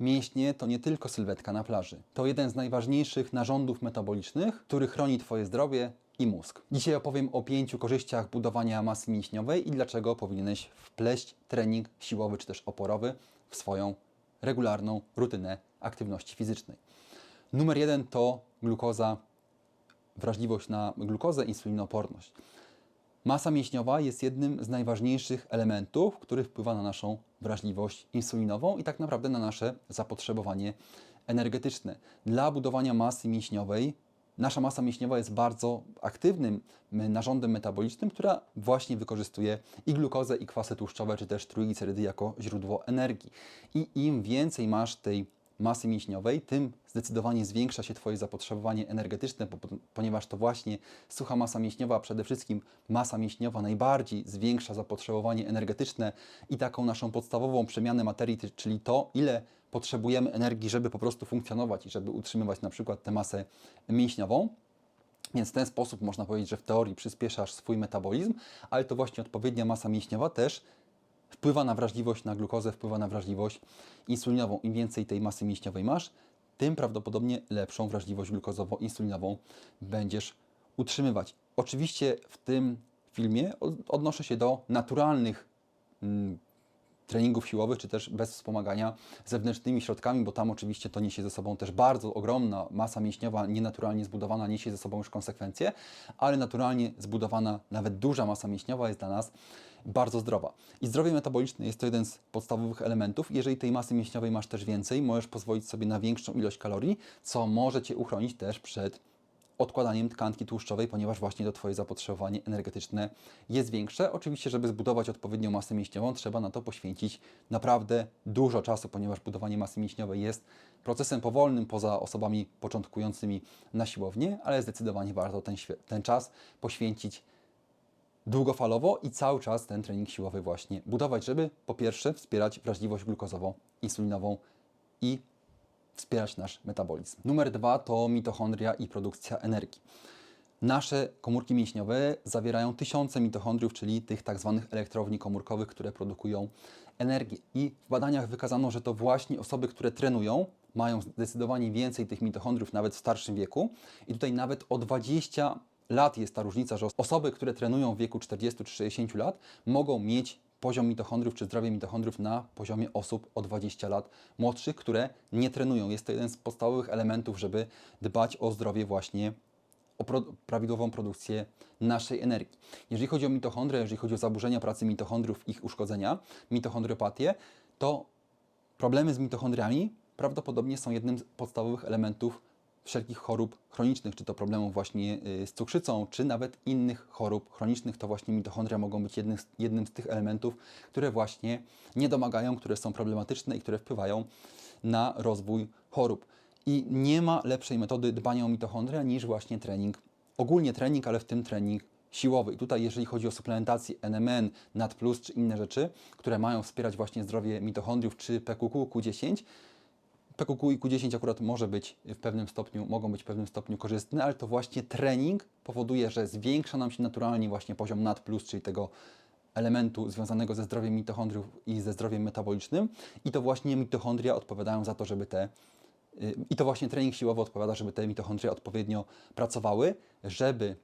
Mięśnie to nie tylko sylwetka na plaży. To jeden z najważniejszych narządów metabolicznych, który chroni Twoje zdrowie i mózg. Dzisiaj opowiem o pięciu korzyściach budowania masy mięśniowej i dlaczego powinieneś wpleść trening siłowy czy też oporowy w swoją regularną rutynę aktywności fizycznej. Numer jeden to glukoza, wrażliwość na glukozę, insulinooporność. Masa mięśniowa jest jednym z najważniejszych elementów, który wpływa na naszą wrażliwość insulinową i tak naprawdę na nasze zapotrzebowanie energetyczne. Dla budowania masy mięśniowej nasza masa mięśniowa jest bardzo aktywnym narządem metabolicznym, która właśnie wykorzystuje i glukozę, i kwasy tłuszczowe, czy też trójglicerydy jako źródło energii. I im więcej masz tej masy mięśniowej, tym zdecydowanie zwiększa się Twoje zapotrzebowanie energetyczne, ponieważ to właśnie sucha masa mięśniowa, a przede wszystkim masa mięśniowa najbardziej zwiększa zapotrzebowanie energetyczne i taką naszą podstawową przemianę materii, czyli to, ile potrzebujemy energii, żeby po prostu funkcjonować i żeby utrzymywać na przykład tę masę mięśniową. Więc w ten sposób można powiedzieć, że w teorii przyspieszasz swój metabolizm, ale to właśnie odpowiednia masa mięśniowa też wpływa na wrażliwość na glukozę, wpływa na wrażliwość insulinową. Im więcej tej masy mięśniowej masz, tym prawdopodobnie lepszą wrażliwość glukozowo-insulinową będziesz utrzymywać. Oczywiście w tym filmie odnoszę się do naturalnych mm, treningów siłowych, czy też bez wspomagania zewnętrznymi środkami, bo tam oczywiście to niesie ze sobą też bardzo ogromna masa mięśniowa, nienaturalnie zbudowana, niesie ze sobą już konsekwencje, ale naturalnie zbudowana, nawet duża masa mięśniowa jest dla nas bardzo zdrowa. I zdrowie metaboliczne jest to jeden z podstawowych elementów. Jeżeli tej masy mięśniowej masz też więcej, możesz pozwolić sobie na większą ilość kalorii, co może Cię uchronić też przed odkładaniem tkanki tłuszczowej, ponieważ właśnie to Twoje zapotrzebowanie energetyczne jest większe. Oczywiście, żeby zbudować odpowiednią masę mięśniową, trzeba na to poświęcić naprawdę dużo czasu, ponieważ budowanie masy mięśniowej jest procesem powolnym poza osobami początkującymi na siłownię, ale zdecydowanie warto ten, ten czas poświęcić długofalowo i cały czas ten trening siłowy właśnie budować, żeby po pierwsze wspierać wrażliwość glukozowo-insulinową i wspierać nasz metabolizm. Numer dwa to mitochondria i produkcja energii. Nasze komórki mięśniowe zawierają tysiące mitochondriów, czyli tych tak zwanych elektrowni komórkowych, które produkują energię. I w badaniach wykazano, że to właśnie osoby, które trenują, mają zdecydowanie więcej tych mitochondriów nawet w starszym wieku. I tutaj nawet o 20 lat jest ta różnica, że osoby, które trenują w wieku 40 czy 60 lat, mogą mieć poziom mitochondriów czy zdrowie mitochondriów na poziomie osób o 20 lat młodszych, które nie trenują. Jest to jeden z podstawowych elementów, żeby dbać o zdrowie właśnie o pro prawidłową produkcję naszej energii. Jeżeli chodzi o mitochondrie, jeżeli chodzi o zaburzenia pracy mitochondriów, ich uszkodzenia, mitochondriopatię, to problemy z mitochondriami prawdopodobnie są jednym z podstawowych elementów wszelkich chorób chronicznych, czy to problemów właśnie y, z cukrzycą, czy nawet innych chorób chronicznych, to właśnie mitochondria mogą być jednym z, jednym z tych elementów, które właśnie nie domagają, które są problematyczne i które wpływają na rozwój chorób. I nie ma lepszej metody dbania o mitochondria niż właśnie trening, ogólnie trening, ale w tym trening siłowy. I tutaj, jeżeli chodzi o suplementację NMN, NAD+, czy inne rzeczy, które mają wspierać właśnie zdrowie mitochondriów, czy PQQ, Q10, PQQ i Q10 akurat może być w pewnym stopniu, mogą być w pewnym stopniu korzystne, ale to właśnie trening powoduje, że zwiększa nam się naturalnie właśnie poziom NAD+, czyli tego elementu związanego ze zdrowiem mitochondriów i ze zdrowiem metabolicznym. I to właśnie mitochondria odpowiadają za to, żeby te y, i to właśnie trening siłowy odpowiada, żeby te mitochondria odpowiednio pracowały, żeby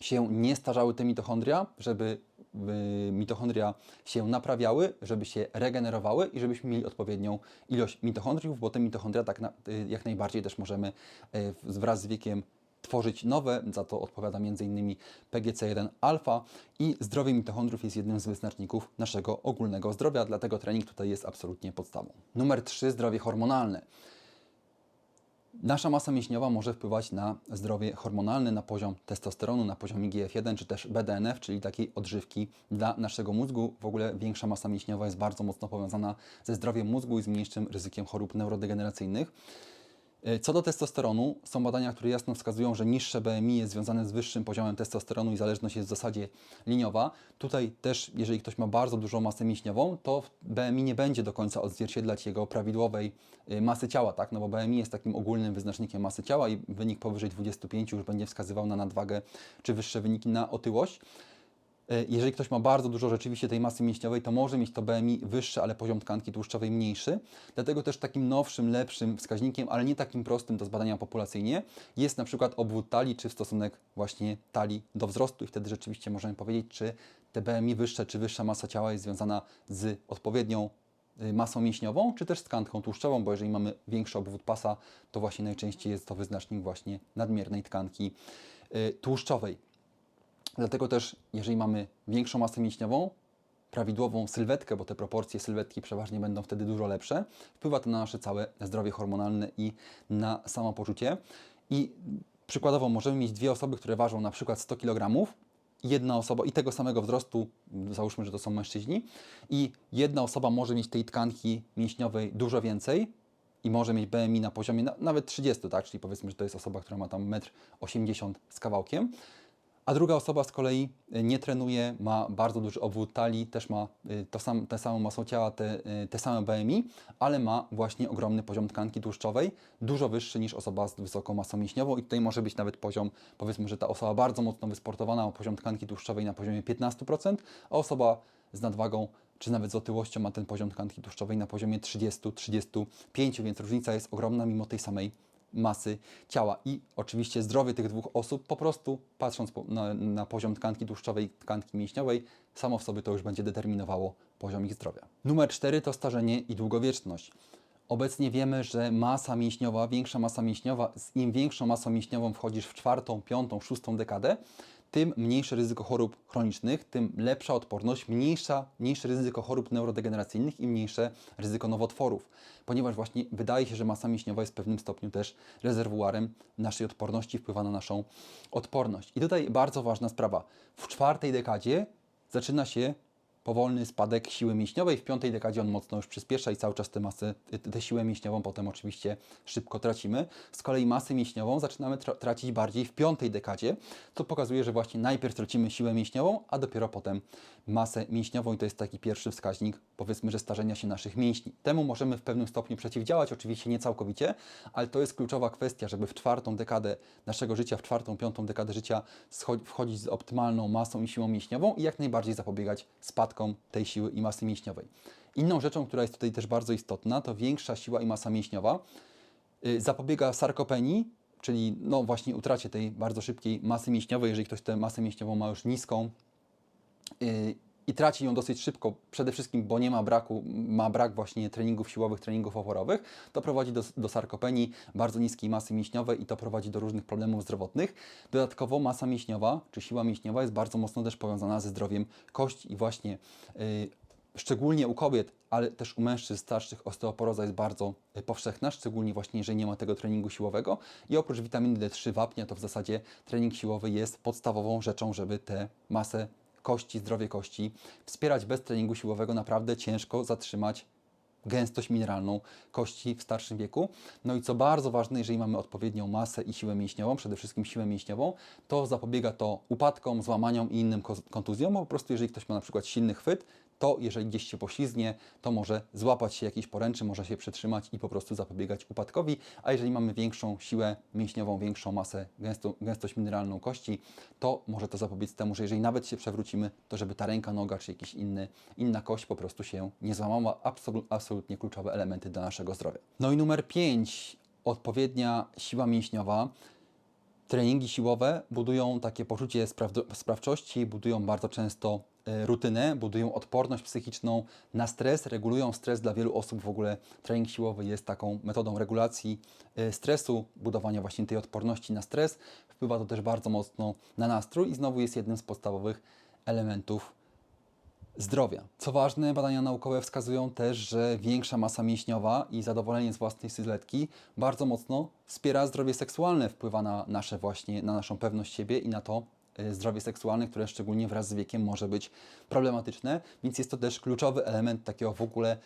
się nie starzały te mitochondria, żeby mitochondria się naprawiały, żeby się regenerowały i żebyśmy mieli odpowiednią ilość mitochondriów, bo te mitochondria tak na, y, jak najbardziej też możemy y, wraz z wiekiem tworzyć nowe, za to odpowiada m.in. PGC1-alfa i zdrowie mitochondriów jest jednym z wyznaczników naszego ogólnego zdrowia, dlatego trening tutaj jest absolutnie podstawą. Numer 3. Zdrowie hormonalne. Nasza masa mięśniowa może wpływać na zdrowie hormonalne, na poziom testosteronu, na poziom IGF-1 czy też BDNF, czyli takiej odżywki dla naszego mózgu. W ogóle większa masa mięśniowa jest bardzo mocno powiązana ze zdrowiem mózgu i z mniejszym ryzykiem chorób neurodegeneracyjnych. E, co do testosteronu, są badania, które jasno wskazują, że niższe BMI jest związane z wyższym poziomem testosteronu i zależność jest w zasadzie liniowa. Tutaj też, jeżeli ktoś ma bardzo dużą masę mięśniową, to BMI nie będzie do końca odzwierciedlać jego prawidłowej e, masy ciała, tak? No bo BMI jest takim ogólnym wyznacznikiem masy ciała i wynik powyżej 25 już będzie wskazywał na nadwagę czy wyższe wyniki na otyłość. E, Jeżeli ktoś ma bardzo dużo rzeczywiście tej masy mięśniowej, to może mieć to BMI wyższe, ale poziom tkanki tłuszczowej mniejszy. Dlatego też takim nowszym, lepszym wskaźnikiem, ale nie takim prostym do zbadania populacyjnie, jest na przykład obwód talii, czy stosunek właśnie talii do wzrostu i wtedy rzeczywiście możemy powiedzieć, czy te BMI wyższe, czy wyższa masa ciała jest związana z odpowiednią y, masą mięśniową, czy też z tkanką tłuszczową, bo jeżeli mamy większy obwód pasa, to właśnie najczęściej jest to wyznacznik właśnie nadmiernej tkanki y, tłuszczowej. Dlatego też, jeżeli mamy większą masę mięśniową, prawidłową sylwetkę, bo te proporcje sylwetki przeważnie będą wtedy dużo lepsze, wpływa to na nasze całe zdrowie hormonalne i na samopoczucie. I przykładowo możemy mieć dwie osoby, które ważą na przykład 100 kg, jedna osoba i tego samego wzrostu, załóżmy, że to są mężczyźni, i jedna osoba może mieć tej tkanki mięśniowej dużo więcej i może mieć BMI na poziomie na, nawet 30, tak? Czyli powiedzmy, że to jest osoba, która ma tam 1,80 m z kawałkiem, a druga osoba z kolei y, nie trenuje, ma bardzo duży obwód talii, też ma y, to sam, tę samą masą ciała, te, y, te same BMI, ale ma właśnie ogromny poziom tkanki tłuszczowej, dużo wyższy niż osoba z wysoką masą mięśniową. I tutaj może być nawet poziom, powiedzmy, że ta osoba bardzo mocno wysportowana ma poziom tkanki tłuszczowej na poziomie 15%, a osoba z nadwagą czy nawet z otyłością ma ten poziom tkanki tłuszczowej na poziomie 30-35, więc różnica jest ogromna mimo tej samej masy ciała. I oczywiście zdrowie tych dwóch osób, po prostu patrząc na, na poziom tkanki tłuszczowej, tkanki mięśniowej, samo w sobie to już będzie determinowało poziom ich zdrowia. Numer cztery to starzenie i długowieczność. Obecnie wiemy, że masa mięśniowa, większa masa mięśniowa, z im większą masą mięśniową wchodzisz w czwartą, piątą, szóstą dekadę, tym mniejsze ryzyko chorób chronicznych, tym lepsza odporność, mniejsza, mniejsze ryzyko chorób neurodegeneracyjnych i mniejsze ryzyko nowotworów, ponieważ właśnie wydaje się, że masa mięśniowa jest w pewnym stopniu też rezerwuarem naszej odporności, wpływa na naszą odporność. I tutaj bardzo ważna sprawa. W czwartej dekadzie zaczyna się powolny spadek siły mięśniowej. W piątej dekadzie on mocno już przyspiesza i cały czas tę masę, tę siłę mięśniową potem oczywiście szybko tracimy. Z kolei masę mięśniową zaczynamy tra tracić bardziej w piątej dekadzie, co pokazuje, że właśnie najpierw tracimy siłę mięśniową, a dopiero potem masę mięśniową i to jest taki pierwszy wskaźnik, powiedzmy, że starzenia się naszych mięśni. Temu możemy w pewnym stopniu przeciwdziałać, oczywiście nie całkowicie, ale to jest kluczowa kwestia, żeby w czwartą dekadę naszego życia, w czwartą, piątą dekadę życia wchodzić z optymalną masą i siłą mięśniową i jak najbardziej zapobiegać spadkom tej siły i masy mięśniowej. Inną rzeczą, która jest tutaj też bardzo istotna, to większa siła i masa mięśniowa y, zapobiega sarkopenii, czyli no właśnie utracie tej bardzo szybkiej masy mięśniowej, jeżeli ktoś tę masę mięśniową ma już niską yy, i traci ją dosyć szybko, przede wszystkim, bo nie ma braku, ma brak właśnie treningów siłowych, treningów oporowych, to prowadzi do, do sarkopenii, bardzo niskiej masy mięśniowej i to prowadzi do różnych problemów zdrowotnych. Dodatkowo masa mięśniowa, czy siła mięśniowa jest bardzo mocno też powiązana ze zdrowiem kości i właśnie yy, szczególnie u kobiet, ale też u mężczyzn starszych osteoporoza jest bardzo y, powszechna, szczególnie właśnie jeżeli nie ma tego treningu siłowego. I oprócz witaminy D3 wapnia, to w zasadzie trening siłowy jest podstawową rzeczą, żeby tę masę kości, zdrowie kości wspierać bez treningu siłowego. Naprawdę ciężko zatrzymać gęstość mineralną kości w starszym wieku. No i co bardzo ważne, jeżeli mamy odpowiednią masę i siłę mięśniową, przede wszystkim siłę mięśniową, to zapobiega to upadkom, złamaniom i innym ko- kontuzjom, bo po prostu jeżeli ktoś ma na przykład silny chwyt, to jeżeli gdzieś się poślizgnie, to może złapać się jakiejś poręczy, może się przytrzymać i po prostu zapobiegać upadkowi, a jeżeli mamy większą siłę mięśniową, większą masę, gęsto, gęstość mineralną kości, to może to zapobiec temu, że jeżeli nawet się przewrócimy, to żeby ta ręka, noga czy jakiś inny, inna kość po prostu się nie złamała. Absolu, absolutnie kluczowe elementy dla naszego zdrowia. No i numer 5, odpowiednia siła mięśniowa. Treningi siłowe budują takie poczucie sprawdo- sprawczości, budują bardzo często rutynę, budują odporność psychiczną na stres, regulują stres. Dla wielu osób w ogóle trening siłowy jest taką metodą regulacji e, stresu, budowania właśnie tej odporności na stres. Wpływa to też bardzo mocno na nastrój i znowu jest jednym z podstawowych elementów zdrowia. Co ważne, badania naukowe wskazują też, że większa masa mięśniowa i zadowolenie z własnej sylwetki bardzo mocno wspiera zdrowie seksualne, wpływa na nasze właśnie, na naszą pewność siebie i na to zdrowie seksualne, które szczególnie wraz z wiekiem może być problematyczne, więc jest to też kluczowy element takiego w ogóle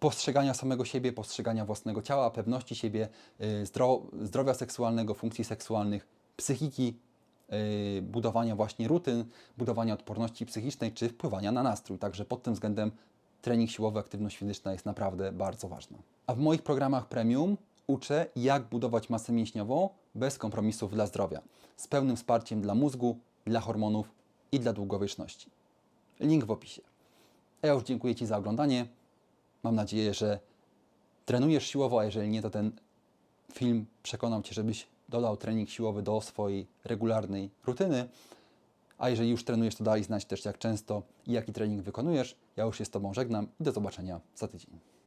postrzegania samego siebie, postrzegania własnego ciała, pewności siebie, y, zdro, zdrowia seksualnego, funkcji seksualnych, psychiki, y, budowania właśnie rutyn, budowania odporności psychicznej czy wpływania na nastrój. Także pod tym względem trening siłowy, aktywność fizyczna jest naprawdę bardzo ważna. A w moich programach premium uczę, jak budować masę mięśniową bez kompromisów dla zdrowia, z pełnym wsparciem dla mózgu, dla hormonów i dla długowieczności. Link w opisie. Ja już dziękuję Ci za oglądanie. Mam nadzieję, że trenujesz siłowo, a jeżeli nie, to ten film przekonał Cię, żebyś dodał trening siłowy do swojej regularnej rutyny. A jeżeli już trenujesz, to daj znać też jak często i jaki trening wykonujesz. Ja już się z Tobą żegnam i do zobaczenia za tydzień.